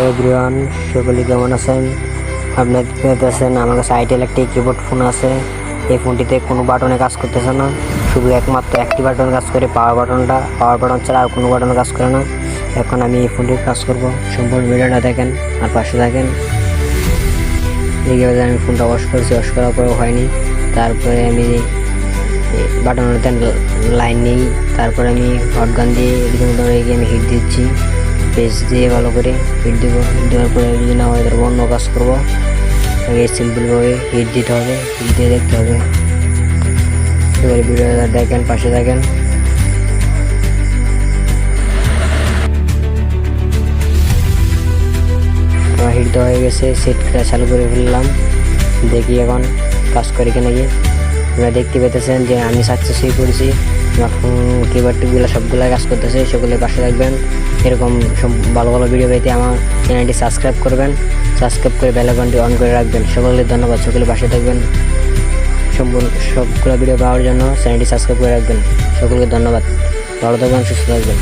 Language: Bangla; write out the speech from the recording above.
হ্যালো এভরিওয়ান, সকলে কেমন আছেন? আপনারা দেখতে আছেন, আমার কাছে আইটেল একটি কিবোর্ড ফোন আছে। এই ফোনটিতে কোনো বাটনে কাজ করতেছে না। শুধু একমাত্র একটি বাটন কাজ করে পাওয়ার বাটনটা পাওয়ার বাটন ছাড়া আর কোনো বাটন কাজ করে না। এখন আমি এই ফোনটির কাজ করব। সম্পূর্ণ ভিডিওটা দেখেন, আর পাশে থাকেন। এইভাবে আমি ফোনটা ওয়াশ করেছি ওয়াশ করার পরেও হয়নি। তারপরে আমি বাটনটাতে লাইন নেই। তারপরে আমি হটগান দিয়ে রেখে আমি হিট দিচ্ছি। পেজ দিয়ে ভালো করে হিট দেবো। দেওয়ার পরে যদি না হয় তারপর অন্য কাজ করব। আগে সিম্পলভাবে হিট দিতে হবে হিট দিয়ে দেখতে হবে। এবারে ভিডিওটা দেখেন, পাশে দেখেন আমার হিট দেওয়া হয়ে গেছে সেটটা চালু করে ফেললাম। দেখি এখন কাজ করে কিনা কি আপনারা দেখতে পেতেছেন যে আমি সাকসেস সাকসেসই করেছি। আমার কিবোর্ডগুলো সবগুলো কাজ করতেছে সেগুলো পাশে রাখবেন। এরকম সব ভালো ভালো ভিডিও পেতে আমার চ্যানেলটি সাবস্ক্রাইব করবেন। সাবস্ক্রাইব করে বেলাকনটি অন করে রাখবেন। সকলে ধন্যবাদ, সকলে পাশে থাকবেন। সম্পূর্ণ সবগুলো ভিডিও পাওয়ার জন্য চ্যানেলটি সাবস্ক্রাইব করে রাখবেন। সকলকে ধন্যবাদ। ভালো থাকবেন, সুস্থ থাকবেন।